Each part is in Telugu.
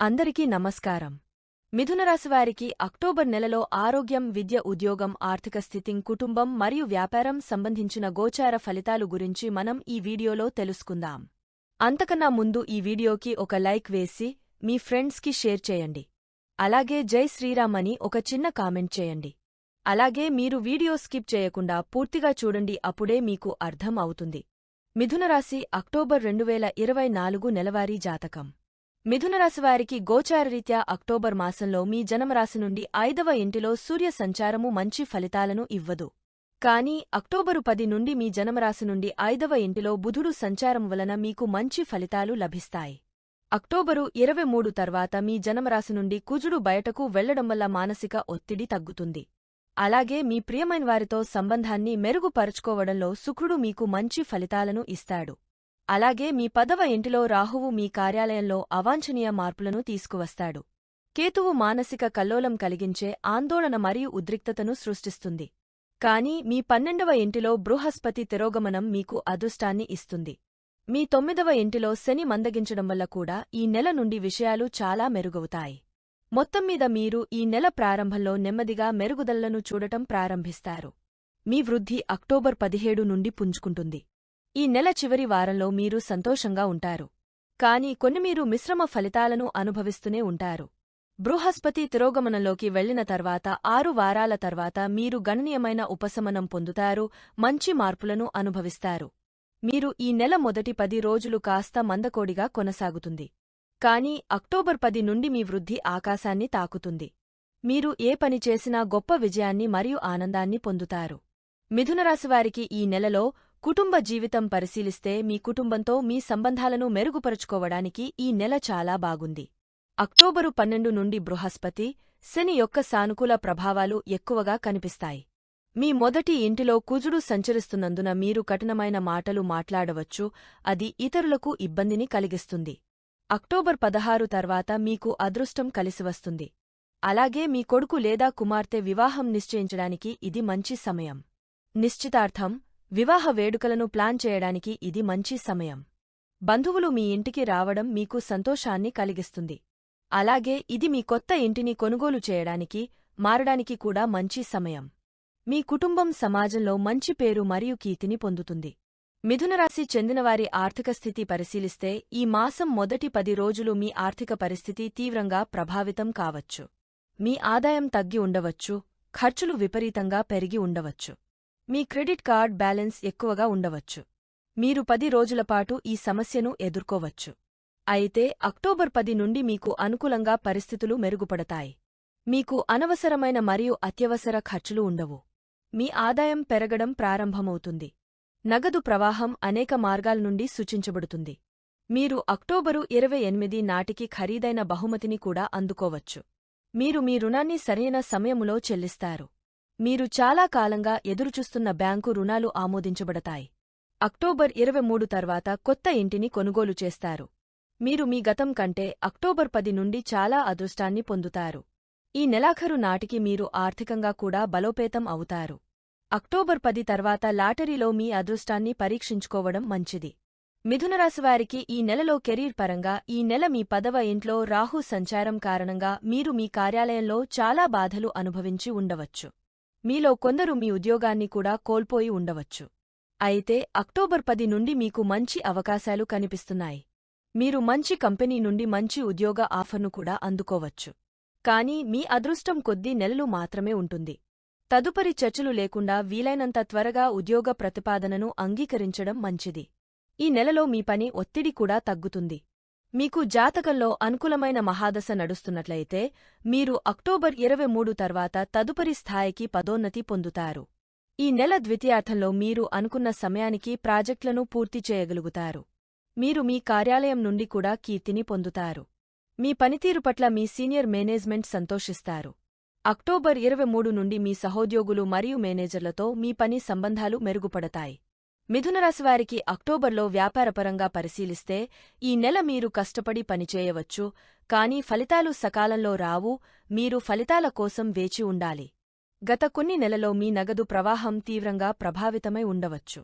అందరికీ నమస్కారం. మిథునరాశివారికి అక్టోబర్ నెలలో ఆరోగ్యం విద్య ఉద్యోగం ఆర్థిక స్థితి కుటుంబం మరియు వ్యాపారం సంబంధించిన గోచార ఫలితాలు గురించి మనం ఈ వీడియోలో తెలుసుకుందాం. అంతకన్నా ముందు ఈ వీడియోకి ఒక లైక్ వేసి మీ ఫ్రెండ్స్కి షేర్ చేయండి. అలాగే జై శ్రీరామ్ అని ఒక చిన్న కామెంట్ చేయండి. అలాగే మీరు వీడియో స్కిప్ చేయకుండా పూర్తిగా చూడండి అప్పుడే మీకు అర్థం అవుతుంది. మిథునరాశి అక్టోబర్ రెండువేల ఇరవై నాలుగు నెలవారీ జాతకం. మిథునరాశివారికి గోచారరీత్యా అక్టోబర్ మాసంలో మీ జనమరాశి నుండి ఐదవ ఇంటిలో సూర్య సంచారము మంచి ఫలితాలను ఇవ్వదు. కానీ అక్టోబరు పది నుండి మీ జనమరాశి నుండి ఐదవ ఇంటిలో బుధుడు సంచారం వలన మీకు మంచి ఫలితాలు లభిస్తాయి. అక్టోబరు ఇరవై మూడు తర్వాత మీ జనమరాశి నుండి కుజుడు బయటకు వెళ్ళడం వల్ల మానసిక ఒత్తిడి తగ్గుతుంది. అలాగే మీ ప్రియమైన వారితో సంబంధాన్ని మెరుగుపరుచుకోవడంలో శుక్రుడు మీకు మంచి ఫలితాలను ఇస్తాడు. అలాగే మీ పదవ ఇంటిలో రాహువు మీ కార్యాలయంలో అవాంఛనీయ మార్పులను తీసుకువస్తాడు. కేతువు మానసిక కల్లోలం కలిగించే ఆందోళన మరియు ఉద్రిక్తతను సృష్టిస్తుంది. కాని మీ పన్నెండవ ఇంటిలో బృహస్పతి తిరోగమనం మీకు అదృష్టాన్ని ఇస్తుంది. మీ తొమ్మిదవ ఇంటిలో శని మందగించడం వల్ల కూడా ఈ నెల నుండి విషయాలు చాలా మెరుగవుతాయి. మొత్తం మీద మీరు ఈ నెల ప్రారంభంలో నెమ్మదిగా మెరుగుదలను చూడటం ప్రారంభిస్తారు. మీ వృద్ధి అక్టోబర్ పదిహేడు నుండి పుంజుకుంటుంది. ఈ నెల చివరి వారంలో మీరు సంతోషంగా ఉంటారు. కాని కొన్ని మీరు మిశ్రమ ఫలితాలను అనుభవిస్తూనే ఉంటారు. బృహస్పతి తిరోగమనంలోకి వెళ్ళిన తర్వాత ఆరు వారాల తర్వాత మీరు గణనీయమైన ఉపశమనం పొందుతారు మంచి మార్పులను అనుభవిస్తారు. మీరు ఈ నెల మొదటి పది రోజులు కాస్త మందకోడిగా కొనసాగుతుంది. కానీ అక్టోబర్ పది నుండి మీ వృద్ధి ఆకాశాన్ని తాకుతుంది. మీరు ఏ పని చేసినా గొప్ప విజయాన్ని మరియు ఆనందాన్ని పొందుతారు. మిథునరాశివారికి ఈ నెలలో కుటుంబ జీవితం పరిశీలిస్తే మీ కుటుంబంతో మీ సంబంధాలను మెరుగుపరుచుకోవడానికి ఈ నెల చాలా బాగుంది. అక్టోబరు పన్నెండు నుండి బృహస్పతి శని యొక్క సానుకూల ప్రభావాలు ఎక్కువగా కనిపిస్తాయి. మీ మొదటి ఇంటిలో కుజుడు సంచరిస్తున్నందున మీరు కఠినమైన మాటలు మాట్లాడవచ్చు అది ఇతరులకు ఇబ్బందిని కలిగిస్తుంది. అక్టోబర్ పదహారు తర్వాత మీకు అదృష్టం కలిసివస్తుంది అలాగే మీ కొడుకు లేదా కుమార్తె వివాహం నిశ్చయించడానికి ఇది మంచి సమయం. నిశ్చితార్థం వివాహ వేడుకలను ప్లాన్ చేయడానికి ఇది మంచి సమయం. బంధువులు మీ ఇంటికి రావడం మీకు సంతోషాన్ని కలిగిస్తుంది. అలాగే ఇది మీ కొత్త ఇంటిని కొనుగోలు చేయడానికి మారడానికి కూడా మంచి సమయం. మీ కుటుంబం సమాజంలో మంచి పేరు మరియు కీర్తిని పొందుతుంది. మిథునరాశి చెందినవారి ఆర్థిక స్థితి పరిశీలిస్తే ఈ మాసం మొదటి పది రోజులు మీ ఆర్థిక పరిస్థితి తీవ్రంగా ప్రభావితం కావచ్చు. మీ ఆదాయం తగ్గి ఉండవచ్చు ఖర్చులు విపరీతంగా పెరిగి ఉండవచ్చు. మీ క్రెడిట్ కార్డ్ బ్యాలెన్స్ ఎక్కువగా ఉండవచ్చు. మీరు పది రోజులపాటు ఈ సమస్యను ఎదుర్కోవచ్చు. అయితే అక్టోబర్ పది నుండి మీకు అనుకూలంగా పరిస్థితులు మెరుగుపడతాయి. మీకు అనవసరమైన మరియు అత్యవసర ఖర్చులు ఉండవు. మీ ఆదాయం పెరగడం ప్రారంభమవుతుంది. నగదు ప్రవాహం అనేక మార్గాల నుండి సూచించబడుతుంది. మీరు అక్టోబరు ఇరవై ఎనిమిది నాటికి ఖరీదైన బహుమతిని కూడా అందుకోవచ్చు. మీరు మీ రుణాన్ని సరైన సమయములో చెల్లిస్తారు. మీరు చాలా కాలంగా ఎదురుచూస్తున్న బ్యాంకు రుణాలు ఆమోదించబడతాయి. అక్టోబర్ ఇరవై మూడు తర్వాత కొత్త ఇంటిని కొనుగోలు చేస్తారు. మీరు మీ గతం కంటే అక్టోబర్ పది నుండి చాలా అదృష్టాన్ని పొందుతారు. ఈ నెలాఖరు నాటికి మీరు ఆర్థికంగా కూడా బలోపేతం అవుతారు. అక్టోబర్ పది తర్వాత లాటరీలో మీ అదృష్టాన్ని పరీక్షించుకోవడం మంచిది. మిథునరాశివారికి ఈ నెలలో కెరీర్ పరంగా ఈ నెల మీ పదవ ఇంట్లో రాహు సంచారం కారణంగా మీరు మీ కార్యాలయంలో చాలా బాధలు అనుభవించి ఉండవచ్చు. మీలో కొందరు మీ ఉద్యోగాన్ని కూడా కోల్పోయి ఉండవచ్చు. అయితే అక్టోబర్ పది నుండి మీకు మంచి అవకాశాలు కనిపిస్తున్నాయి. మీరు మంచి కంపెనీ నుండి మంచి ఉద్యోగ ఆఫర్ను కూడా అందుకోవచ్చు. కానీ మీ అదృష్టం కొద్దీ నెలలు మాత్రమే ఉంటుంది. తదుపరి చర్చలు లేకుండా వీలైనంత త్వరగా ఉద్యోగ ప్రతిపాదనను అంగీకరించడం మంచిది. ఈ నెలలో మీ పని ఒత్తిడి కూడా తగ్గుతుంది. మీకు జాతకంలో అనుకూలమైన మహాదశ నడుస్తున్నట్లయితే మీరు అక్టోబర్ ఇరవై మూడు తర్వాత తదుపరి స్థాయికి పదోన్నతి పొందుతారు. ఈ నెల ద్వితీయార్థంలో మీరు అనుకున్న సమయానికి ప్రాజెక్టులను పూర్తి చేయగలుగుతారు. మీరు మీ కార్యాలయం నుండి కూడా కీర్తిని పొందుతారు. మీ పనితీరు పట్ల మీ సీనియర్ మేనేజ్మెంట్ సంతోషిస్తారు. అక్టోబర్ ఇరవై మూడు నుండి మీ సహోద్యోగులు మరియు మేనేజర్లతో మీ పని సంబంధాలు మెరుగుపడతాయి. మిథునరాశివారికి అక్టోబర్లో వ్యాపారపరంగా పరిశీలిస్తే ఈ నెల మీరు కష్టపడి పనిచేయవచ్చు కానీ ఫలితాలు సకాలంలో రావు మీరు ఫలితాల కోసం వేచి ఉండాలి. గత కొన్ని నెలలో మీ నగదు ప్రవాహం తీవ్రంగా ప్రభావితమై ఉండవచ్చు.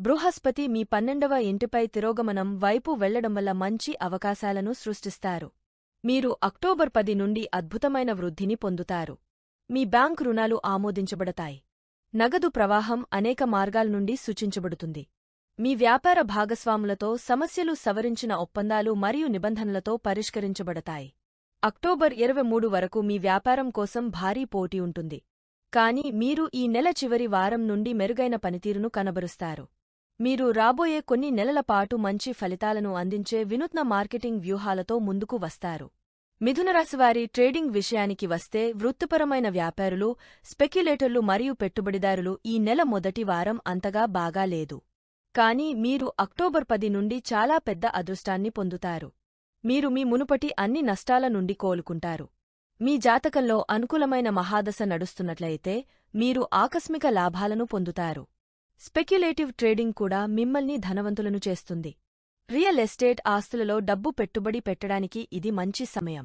బృహస్పతి మీ పన్నెండవ ఇంటిపై తిరోగమనం వైపు వెళ్ళడం వల్ల మంచి అవకాశాలను సృష్టిస్తారు. మీరు అక్టోబర్ పది నుండి అద్భుతమైన వృద్ధిని పొందుతారు. మీ బ్యాంక్ రుణాలు ఆమోదించబడతాయి. నగదు ప్రవాహం అనేక మార్గాల నుండి సూచించబడుతుంది. మీ వ్యాపార భాగస్వాములతో సమస్యలు సవరించిన ఒప్పందాలు మరియు నిబంధనలతో పరిష్కరించబడతాయి. అక్టోబర్ ఇరవై మూడు వరకు మీ వ్యాపారం కోసం భారీ పోటీ ఉంటుంది. కానీ మీరు ఈ నెల చివరి వారం నుండి మెరుగైన పనితీరును కనబరుస్తారు. మీరు రాబోయే కొన్ని నెలల పాటు మంచి ఫలితాలను అందించే వినూత్న మార్కెటింగ్ వ్యూహాలతో ముందుకు వస్తారు. మిథునరాశివారి ట్రేడింగ్ విషయానికి వస్తే వృత్తిపరమైన వ్యాపారులు స్పెక్యులేటర్లు మరియు పెట్టుబడిదారులు ఈ నెల మొదటి వారం అంతగా బాగా లేదు. కానీ మీరు అక్టోబర్ పది నుండి చాలా పెద్ద అదృష్టాన్ని పొందుతారు. మీరు మీ మునుపటి అన్ని నష్టాల నుండి కోలుకుంటారు. మీ జాతకంలో అనుకూలమైన మహాదశ నడుస్తున్నట్లయితే మీరు ఆకస్మిక లాభాలను పొందుతారు. స్పెక్యులేటివ్ ట్రేడింగ్ కూడా మిమ్మల్ని ధనవంతులను చేస్తుంది. రియల్ ఎస్టేట్ ఆస్తులలో డబ్బు పెట్టుబడి పెట్టడానికి ఇది మంచి సమయం.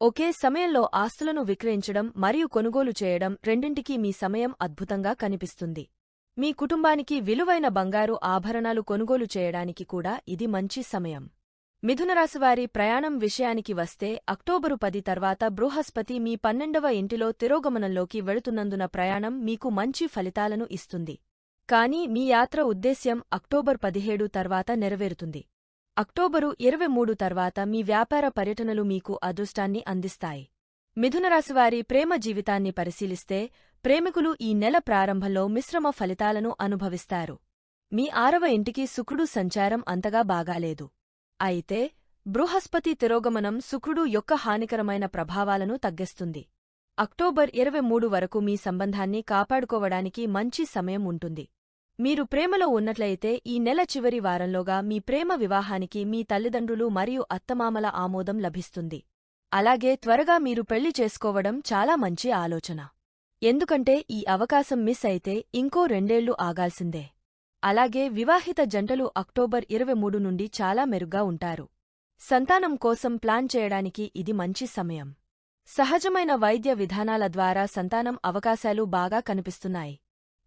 ఒకే సమయంలో ఆస్తులను విక్రయించడం మరియు కొనుగోలు చేయడం రెండింటికీ మీ సమయం అద్భుతంగా కనిపిస్తుంది. మీ కుటుంబానికి విలువైన బంగారు ఆభరణాలు కొనుగోలు చేయడానికి కూడా ఇది మంచి సమయం. మిథునరాశివారి ప్రయాణం విషయానికి వస్తే అక్టోబరు పది తర్వాత బృహస్పతి మీ పన్నెండవ ఇంటిలో తిరోగమనంలోకి వెళుతున్నందున ప్రయాణం మీకు మంచి ఫలితాలను ఇస్తుంది. కానీ మీ యాత్ర ఉద్దేశ్యం అక్టోబర్ పదిహేడు తర్వాత నెరవేరుతుంది. అక్టోబరు ఇరవై మూడు తర్వాత మీ వ్యాపార పర్యటనలు మీకు అదృష్టాన్ని అందిస్తాయి. మిథునరాశివారి ప్రేమ జీవితాన్ని పరిశీలిస్తే ప్రేమికులు ఈ నెల ప్రారంభంలో మిశ్రమ ఫలితాలను అనుభవిస్తారు. మీ ఆరవ ఇంటికి శుక్రుడు సంచారం అంతగా బాగాలేదు. అయితే బృహస్పతి తిరోగమనం శుక్రుడు యొక్క హానికరమైన ప్రభావాలను తగ్గిస్తుంది. అక్టోబర్ ఇరవై మూడు వరకు మీ సంబంధాన్ని కాపాడుకోవడానికి మంచి సమయం ఉంటుంది. మీరు ప్రేమలో ఉన్నట్లయితే ఈ నెల చివరి వారంలోగా మీ ప్రేమ వివాహానికి మీ తల్లిదండ్రులు మరియు అత్తమామల ఆమోదం లభిస్తుంది. అలాగే త్వరగా మీరు పెళ్ళి చేసుకోవడం చాలా మంచి ఆలోచన. ఎందుకంటే ఈ అవకాశం మిస్ అయితే ఇంకో రెండేళ్ళు ఆగాల్సిందే. అలాగే వివాహిత జంటలు అక్టోబర్ ఇరవై మూడు నుండి చాలా మెరుగ్గా ఉంటారు. సంతానం కోసం ప్లాన్ చేయడానికి ఇది మంచి సమయం. సహజమైన వైద్య విధానాల ద్వారా సంతానం అవకాశాలు బాగా కనిపిస్తున్నాయి.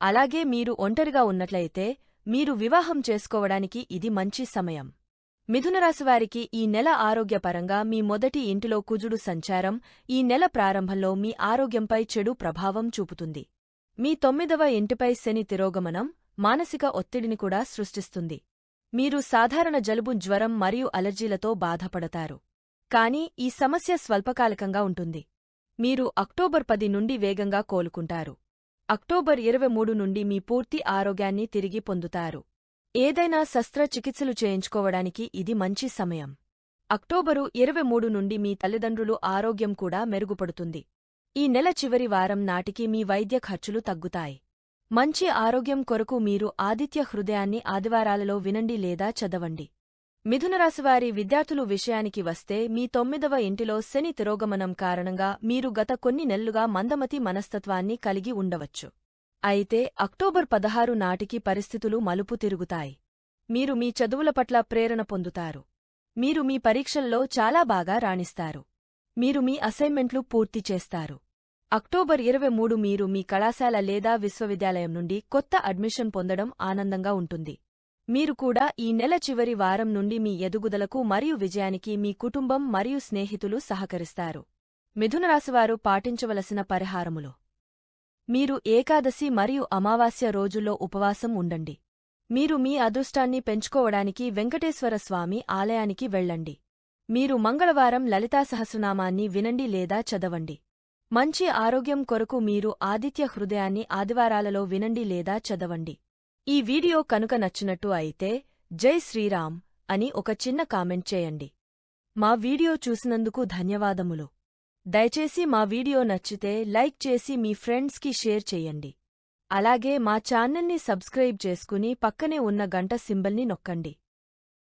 అలాగే మీరు ఒంటరిగా ఉన్నట్లయితే మీరు వివాహం చేసుకోవడానికి ఇది మంచి సమయం. మిథునరాశివారికి ఈ నెల ఆరోగ్యపరంగా మీ మొదటి ఇంటిలో కుజుడు సంచారం ఈ నెల ప్రారంభంలో మీ ఆరోగ్యంపై చెడు ప్రభావం చూపుతుంది. మీ తొమ్మిదవ ఇంటిపై శని తిరోగమనం మానసిక ఒత్తిడిని కూడా సృష్టిస్తుంది. మీరు సాధారణ జలుబు జ్వరం మరియు అలర్జీలతో బాధపడతారు. కానీ ఈ సమస్య స్వల్పకాలికంగా ఉంటుంది. మీరు అక్టోబర్ పది నుండి వేగంగా కోలుకుంటారు. అక్టోబర్ ఇరవై మూడు నుండి మీ పూర్తి ఆరోగ్యాన్ని తిరిగి పొందుతారు. ఏదైనా శస్త్రచికిత్సలు చేయించుకోవడానికి ఇది మంచి సమయం. అక్టోబరు ఇరవై మూడు నుండి మీ తల్లిదండ్రులు ఆరోగ్యం కూడా మెరుగుపడుతుంది. ఈ నెల చివరి వారం నాటికి మీ వైద్య ఖర్చులు తగ్గుతాయి. మంచి ఆరోగ్యం కొరకు మీరు ఆదిత్య హృదయాన్ని ఆదివారాలలో వినండి లేదా చదవండి. మిథునరాశివారి విద్యార్థులు విషయానికి వస్తే మీ తొమ్మిదవ ఇంటిలో శని తిరోగమనం కారణంగా మీరు గత కొన్ని నెల్లుగా మందమతి మనస్తత్వాన్ని కలిగి ఉండవచ్చు. అయితే అక్టోబర్ పదహారు నాటికి పరిస్థితులు మలుపు తిరుగుతాయి. మీరు మీ చదువుల పట్ల ప్రేరణ పొందుతారు. మీరు మీ పరీక్షల్లో చాలా బాగా రాణిస్తారు. మీరు మీ అసైన్మెంట్లు పూర్తి చేస్తారు. అక్టోబర్ ఇరవై మూడు మీరు మీ కళాశాల లేదా విశ్వవిద్యాలయం నుండి కొత్త అడ్మిషన్ పొందడం ఆనందంగా ఉంటుంది. మీరు కూడా ఈ నెల చివరి వారం నుండి మీ ఎదుగుదలకు మరియు విజయానికి మీ కుటుంబం మరియు స్నేహితులు సహకరిస్తారు. మిథునరాశివారు పాటించవలసిన పరిహారములు. మీరు ఏకాదశి మరియు అమావాస్య రోజుల్లో ఉపవాసం ఉండండి. మీరు మీ అదృష్టాన్ని పెంచుకోవడానికి వెంకటేశ్వర స్వామి ఆలయానికి వెళ్ళండి. మీరు మంగళవారం లలితా సహస్రనామాన్ని వినండి లేదా చదవండి. మంచి ఆరోగ్యం కొరకు మీరు ఆదిత్య హృదయాన్ని ఆదివారాలలో వినండి లేదా చదవండి. ఈ వీడియో కనుక నచ్చినట్టు అయితే జై శ్రీరామ్ అని ఒక చిన్న కామెంట్ చేయండి. మా వీడియో చూసినందుకు ధన్యవాదములు. దయచేసి మా వీడియో నచ్చితే లైక్ చేసి మీ ఫ్రెండ్స్కి షేర్ చెయ్యండి అలాగే మా ఛానల్ని సబ్స్క్రైబ్ చేసుకుని పక్కనే ఉన్న గంట సింబల్ని నొక్కండి.